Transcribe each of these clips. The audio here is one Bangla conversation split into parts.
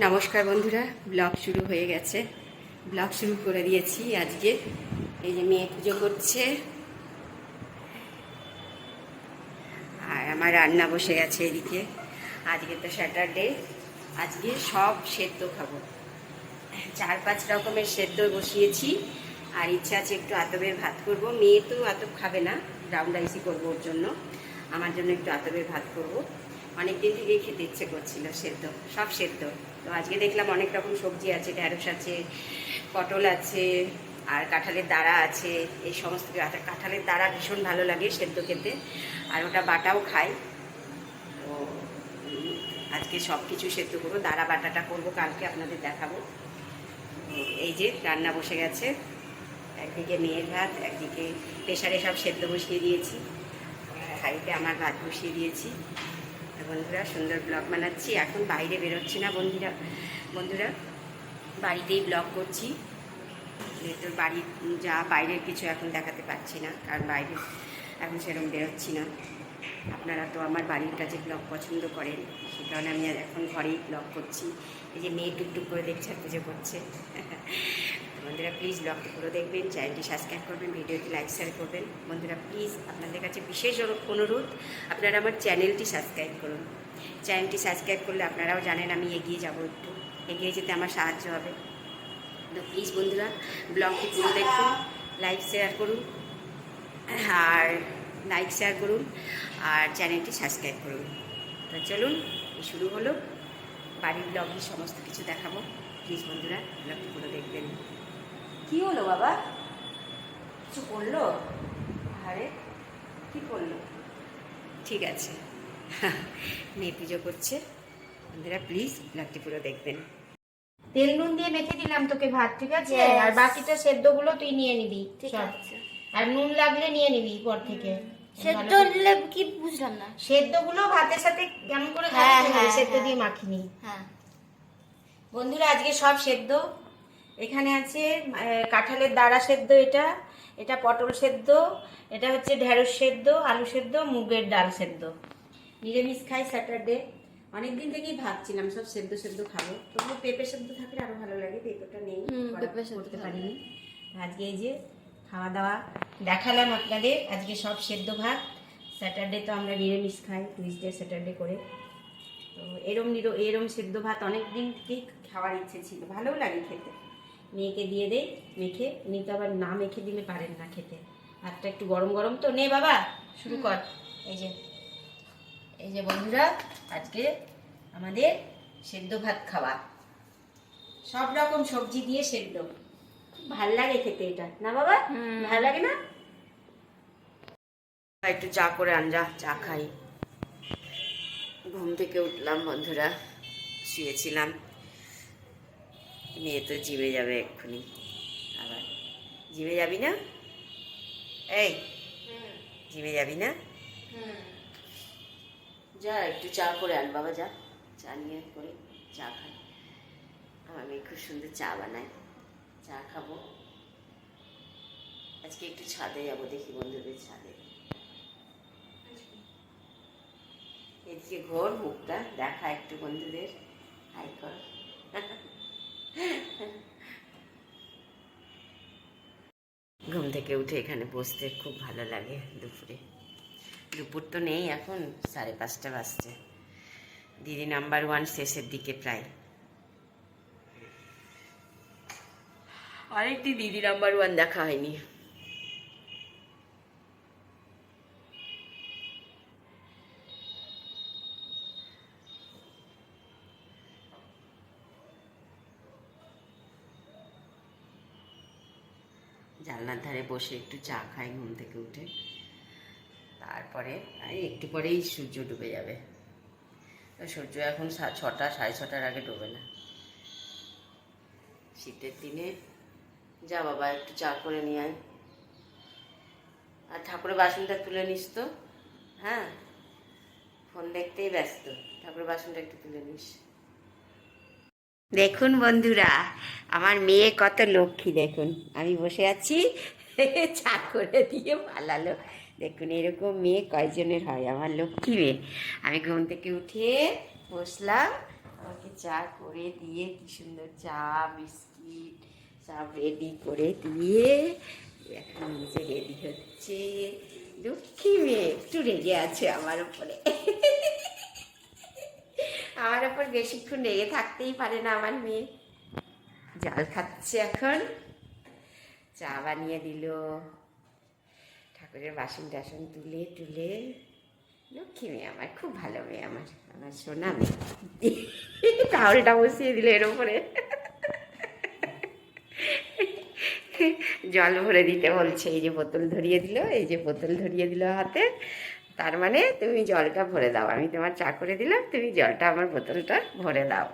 নমস্কার বন্ধুরা, ব্লগ শুরু হয়ে গেছে। ব্লগ শুরু করে দিয়েছি আজকে। এই যে মেয়ে পুজো করছে। আর আমার রান্না বসে গেছে এদিকে। আজকে তো স্যাটারডে আজকে সব সেদ্ধ খাব। চার পাঁচ রকমের সেদ্ধ বসিয়েছি। আর ইচ্ছা আছে একটু আতবের ভাত করব। মেয়ে তো আতব খাবে না ব্রাউন রাইসই করব ওর জন্য। আমার জন্য একটু আতবের ভাত করব। অনেক দিন থেকেই খেতে ইচ্ছে করছিল সেদ্ধ, সব সেদ্ধ। তো আজকে দেখলাম অনেক রকম সবজি আছে, ঢ্যাঁড়স আছে, পটল আছে, আর কাঁঠালের দাঁড়া আছে। এই সমস্ত কাঁঠালের দাঁড়া ভীষণ ভালো লাগে সেদ্ধ খেতে, আর ওটা বাটাও খাই। তো আজকে সব কিছু সেদ্ধ করব, দাঁড়া বাটাটা করব, কালকে আপনাদের দেখাবো। এই যে রান্না বসে গেছে, একদিকে মেয়ের ভাত, একদিকে প্রেশারে সব সেদ্ধ বসিয়ে দিয়েছি। আর আমার ভাত বসিয়ে দিয়েছি। বন্ধুরা, সুন্দর ব্লগ বানাচ্ছি। এখন বাইরে বেরোচ্ছি না বন্ধুরা। বন্ধুরা, বাড়িতেই ব্লগ করছি। যেহেতু বাড়ি যা, বাইরের কিছু এখন দেখাতে পারছি না, কারণ বাইরে এখন সেরকম বেরোচ্ছি না। আপনারা তো আমার বাড়ির কাছে ব্লগ পছন্দ করেন, সে কারণে আমি এখন ঘরেই ব্লগ করছি। এই যে মেয়ে টুকটুক করে দেখছে, আর পুজো করছে। বন্ধুরা প্লিজ ব্লগটি পুরো দেখবেন চ্যানেলটি সাবস্ক্রাইব করবেন, ভিডিওটি লাইক শেয়ার করবেন। বন্ধুরা প্লিজ আপনাদের কাছে বিশেষ অনুরোধ, আপনারা আমার চ্যানেলটি সাবস্ক্রাইব করুন। চ্যানেলটি সাবস্ক্রাইব করলে আপনারাও জানেন আমি এগিয়ে যাব একটু। এগিয়ে যেতে আমার সাহায্য হবে। তো প্লিজ বন্ধুরা ব্লগটি পুরো দেখুন লাইক শেয়ার করুন, আর লাইক শেয়ার করুন, আর চ্যানেলটি সাবস্ক্রাইব করুন। তো চলুন শুরু হলো। বাড়ির ব্লগের সমস্ত কিছু দেখাবো। প্লিজ বন্ধুরা ব্লগটি পুরো দেখবেন। কি হলো বাবা? কিছু করল? আরে কি করল? ঠিক আছে। মেয়ে পুজো করছে। বন্ধুরা প্লিজ ব্লগটি পুরো দেখবেন। তেল নুন দিয়ে মেখে দিলাম তোকে ভাত ঠিক আছে? আর বাকিটা সেদ্ধগুলো তুই নিয়ে নিবি। ঠিক আছে। আর নুন লাগলে নিয়ে নিবি পর থেকে। সেদ্ধ নিলে কি বুঝলাম না। সেদ্ধগুলো ভাতের সাথে কেমন করে হ্যাঁ, হ্যাঁ, সেদ্ধ হ্যাঁ। দিয়ে মাখিনি। হ্যাঁ। বন্ধুরা আজকে সব সেদ্ধ। এখানে আছে কাঁঠালের দাঁড়া সেদ্ধ এটা এটা পটল সেদ্ধ এটা হচ্ছে ঢেঁড়স সেদ্ধ আলু সেদ্ধ মুগের ডাল সেদ্ধ। নিরামিষ খাই স্যাটারডে। অনেকদিন থেকেই ভাবছিলাম সব সেদ্ধ সেদ্ধ খাব। তবু পেঁপে সেদ্ধ থাকলে আরও ভালো লাগে পেঁপেটা নেই পেঁপে করতে পারিনি। আজকে এই যে খাওয়া দাওয়া দেখালাম আপনাদের আজকে সব সেদ্ধ ভাত। স্যাটারডে তো আমরা নিরামিষ খাই টুইসডে স্যাটারডে করে। তো এরম নিরো এরম সেদ্ধ ভাত অনেক দিন থেকেই খাওয়ার ইচ্ছে ছিল ভালোও লাগে খেতে। মেয়েকে দিয়ে দেই মেখে উনি তো আবার না মেখে দিলে পারেন না খেতে। ভাতটা একটু গরম গরম তো নে বাবা শুরু কর। এই যে এই যে বন্ধুরা আজকে আমাদের সেদ্ধ ভাত খাওয়া। সব রকম সবজি দিয়ে সেদ্ধ। ভালো লাগে খেতে এটা না বাবা? হুম। ভালো লাগে না? একটু চা করে আনজা চা খাই। ঘুম থেকে উঠলাম বন্ধুরা শুয়েছিলাম। মেয়ে তো জিমে যাবে এক্ষুনি। আবার জিমে যাবি না? এই, জিমে যাবি না? যা, একটু চা করে আন, বাবা, যা। চা নিয়ে করে চা খাই আমার মেয়ে খুব সুন্দর চা বানায়। চা খাব। আজকে একটু ছাদে যাব, দেখি বন্ধুদের ছাদে। এদিকে ঘোর মুখটা, দেখা একটু বন্ধুদের। হাই কর। ঘুম থেকে উঠে এখানে বসতে খুব ভালো লাগে দুপুরে। দুপুর তো নেই এখন, সাড়ে পাঁচটা বাজছে। দিদি নাম্বার ওয়ান শেষের দিকে প্রায়। আরেকটি দিদি নাম্বার ওয়ান দেখা হয়নি। জানলার ধারে বসে একটু চা খাই, ঘুম থেকে উঠে। তারপরে একটু পরেই সূর্য ডুবে যাবে। সূর্য এখন ছটা, সাড়ে ছটার আগে ডোবে না। শীতের দিনে, যা বাবা, একটু চা করে নিয়ে আয়। আর ঠাকুরের বাসনটা তুলে নিস তো। হ্যাঁ? ফোন দেখতেই ব্যস্ত। ঠাকুরের বাসনটা একটু তুলে নিস। দেখুন বন্ধুরা, আমার মেয়ে কত লক্ষ্মী, দেখুন। আমি বসে আছি, চা করে দিয়ে পালালো। দেখুন, এরকম মেয়ে কয়জনের হয়? আমার লক্ষ্মী মেয়ে। আমি ঘুম থেকে উঠে বসলাম, আমাকে চা করে দিয়ে, কি সুন্দর চা, বিস্কিট, সব রেডি করে দিয়ে, এখন নিজে রেডি হচ্ছে। লক্ষ্মী মেয়ে, একটু রেগে আছে আমার উপরে। আমার ওপর বেশিক্ষণ রেগে থাকতেই পারে না আমার মেয়ে। জল খাচ্ছে এখন। চা বানিয়ে দিল। ঠাকুরের বাসন টাসন তুলে তুলে। লক্ষ্মী মেয়ে আমার, খুব ভালো মেয়ে আমার আমার সোনা মেয়ে। টাওয়ালটা বসিয়ে দিল এর উপরে। জল ভরে দিতে বলছে, এই যে বোতল ধরিয়ে দিল, এই যে বোতল ধরিয়ে দিল হাতে। তার মানে তুমি জলটা ভরে দাও। আমি তোমার চা করে দিলাম তুমি জলটা আমার বোতলটা ভরে দাও।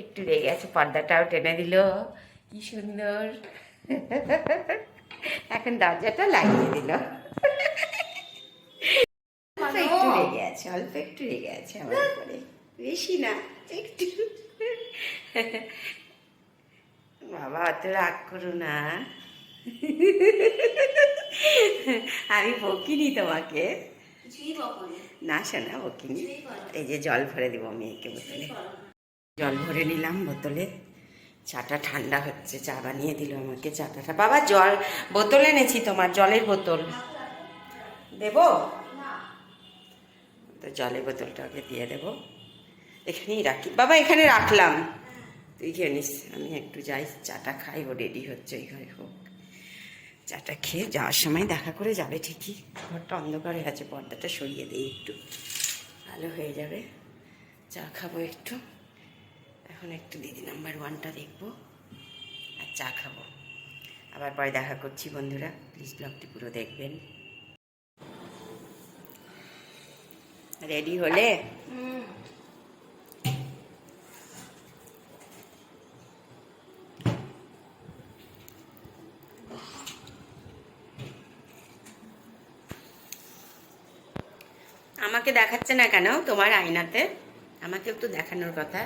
একটু রেগে আছে পর্দাটাও টেনে দিল। কি সুন্দর। এখন দরজাটা লাগিয়ে দিল। একটু রেগে আছে অল্প একটু রেগে আছে আমার উপরে। বেশি না একটু। বাবা অত রাগ করো না। আমি বকিনি তোমাকে। না শোনা বকিনি। এই যে জল ভরে দিব মেয়েকে বোতলে। জল ভরে নিলাম বোতলে। চাটা ঠান্ডা হচ্ছে চা বানিয়ে দিল আমাকে চাটাটা। বাবা জল বোতল এনেছি তোমার জলের বোতল। দেবো? তো জলের বোতলটা ওকে দিয়ে দেবো। এখানেই রাখি। বাবা এখানে রাখলাম। তুই খেয়ে নিস। আমি একটু যাই চাটা খাই ও রেডি হচ্ছে ওই ঘরে হোক। চাটা খেয়ে যাওয়ার সময় দেখা করে যাবে ঠিকই। ঘরটা অন্ধকার হয়ে আছে, পর্দাটা সরিয়ে দিই একটু। ভালো হয়ে যাবে। চা খাব একটু। এখন একটু দিদি নাম্বার ওয়ানটা দেখব আর চা খাব। আবার পরে দেখা করছি বন্ধুরা। প্লিজ ব্লগটি পুরো দেখবেন। রেডি হলে? আমাকে দেখাচ্ছে না কেন? তোমার আয়নাতে। আমাকে একটু দেখানোর কথা।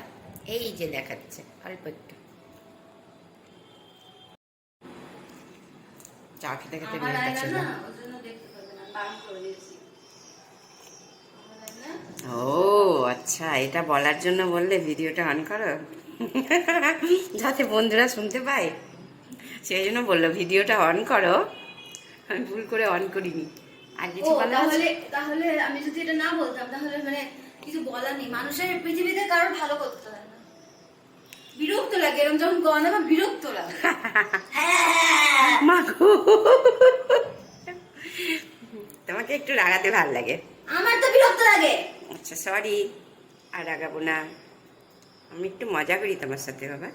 এই যে দেখাচ্ছে অল্প একটু। চা খেতে খেতে না আমার আয়না? ও আচ্ছা এটা বলার জন্য বললে ভিডিওটা অন করো। যাতে বন্ধুরা শুনতে পায়। সেই জন্য বলল ভিডিওটা অন করো। আমি ভুল করে অন করিনি। আর কিছু তাহলে তাহলে আমি যদি এটা না বলতাম তাহলে মানে কিছু বলার নেই। মানুষের পৃথিবীতে কারোর ভালো করতে হয় না। বিরক্ত লাগে এরকম যখন গন আমার বিরক্ত লাগে। তোমাকে একটু রাগাতে ভালো লাগে। আমার তো বিরক্ত লাগে। আচ্ছা সরি আর রাগাবো না। আমি একটু মজা করি তোমার সাথে বাবা।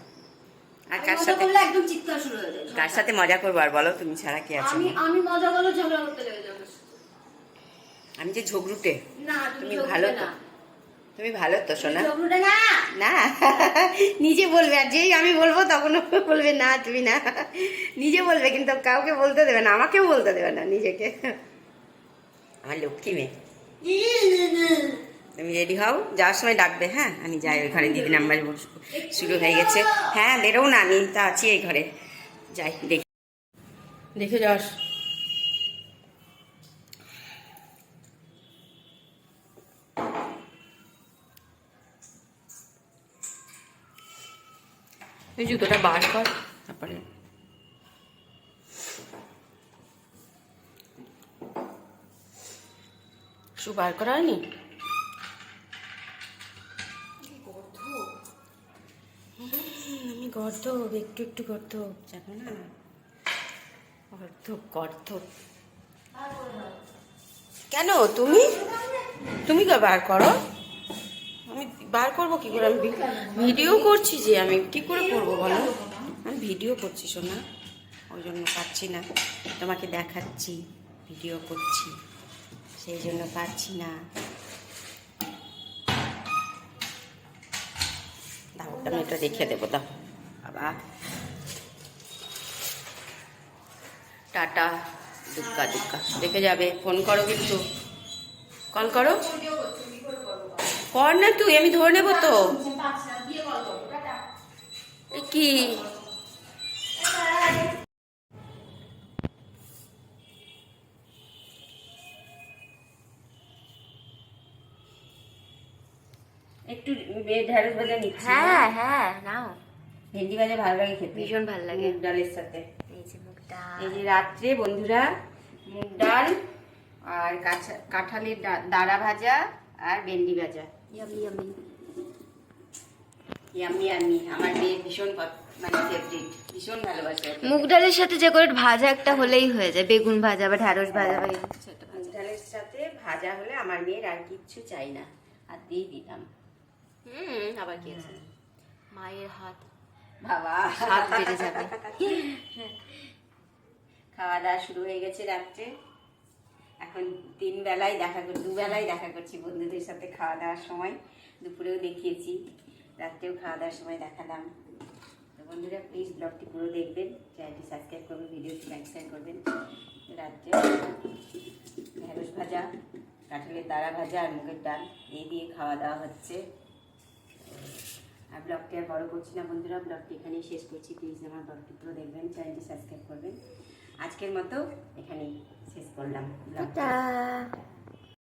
আর কার সাথে একদম চিৎকার শুরু হয়ে যায় কার সাথে মজা করব আর বলো তুমি ছাড়া কি আছো? আমি আমি মজা করলে ঝগড়া করতে লেগে যাব। আমি যে ঝগড়ুটে। না তুমি ভালো তো। তুমি ভালো তো শোনা না? না। নিজে বলবে আর যেই আমি বলব তখন বলবে না তুমি না। নিজে বলবে কিন্তু কাউকে বলতে দেবে না আমাকেও বলতে দেবে না নিজেকে। আমার লক্ষ্মী মেয়ে। তুমি রেডি হও যাওয়ার সময় ডাকবে হ্যাঁ? আমি যাই ওই ঘরে দিদি নাম্বার শুরু হয়ে গেছে। হ্যাঁ বেরো না আমি তা আছি এই ঘরে। যাই দেখি। দেখে যাস। এই জুতোটা বার কর, তারপরে। শু বার করা হয়নি? আমি গর্ধব একটু একটু গর্ধব জানো না? গর্ধব গর্ধব কেন তুমি? তুমি বার করো? আমি বার করব কি করে? আমি ভিডিও করছি যে আমি কি করে করব বলো? আমি ভিডিও করছি, শোনা। ওই জন্য পাচ্ছি না। তোমাকে দেখাচ্ছি, ভিডিও করছি। সেই জন্য পাচ্ছি না। আমি এটা রেখে দেবো, দাও। বাবা। টাটা। দুগ্গা দুগ্গা। দেখে যাবে। ফোন করো কিন্তু। কল করো। কর না তুই আমি ধরে নেব তো। কি? একটু ঢেঁড়স ভাজা নিচ্ছি। হ্যাঁ হ্যাঁ নাও। ভেন্ডি ভাজা ভালো লাগে খেতে। ভীষণ ভালো লাগে। মুগ ডালের সাথে। এই যে মুখটা এই যে রাত্রে বন্ধুরা মুগ ডাল আর কাঁচা- কাঁঠালের দাঁড়া ভাজা আর ভেন্ডি ভাজা। ইয়ামি ইয়ামি ইয়ামি আমি আমার মেয়ে ভীষণ মানে ফেভারিট ভীষণ ভালোবাসে মুগ ডালের সাথে যে করে ভাজা একটা হলেই হয়ে যায় বেগুন ভাজা বা ঢ্যাঁড়স ভাজা বা মুগ ভাজা ডালের সাথে ভাজা হলে আমার মেয়ের আর কিচ্ছু চাই না আর দিয়ে দিতাম হুম আবার কি আছে? মায়ের হাত। বাবা। স্বাদ বেড়ে যাবে। খাওয়া দাওয়া শুরু হয়ে গেছে রাত্রে। এখন তিন বেলায় দেখা কর দুবেলায় দেখা করছি বন্ধুদের সাথে খাওয়া দাওয়ার সময়। দুপুরেও দেখিয়েছি, রাত্রেও খাওয়া দাওয়ার সময় দেখালাম। তো বন্ধুরা প্লিজ ব্লগটি পুরো দেখবেন চ্যানেলটি সাবস্ক্রাইব করবেন ভিডিওটি লাইক শেয়ার করবেন। রাত্রে ঢেঁড়স ভাজা, কাঁঠালের দাঁড়া ভাজা, আর মুগের ডাল, এই দিয়ে খাওয়া দাওয়া হচ্ছে। আর ব্লগটি আর বড় করছি না বন্ধুরা ব্লগটি এখানেই শেষ করছি। প্লিজ আমার ব্লগটি পুরো দেখবেন চ্যানেলটি সাবস্ক্রাইব করবেন। আজকের মতো এখানেই। শেষ করলাম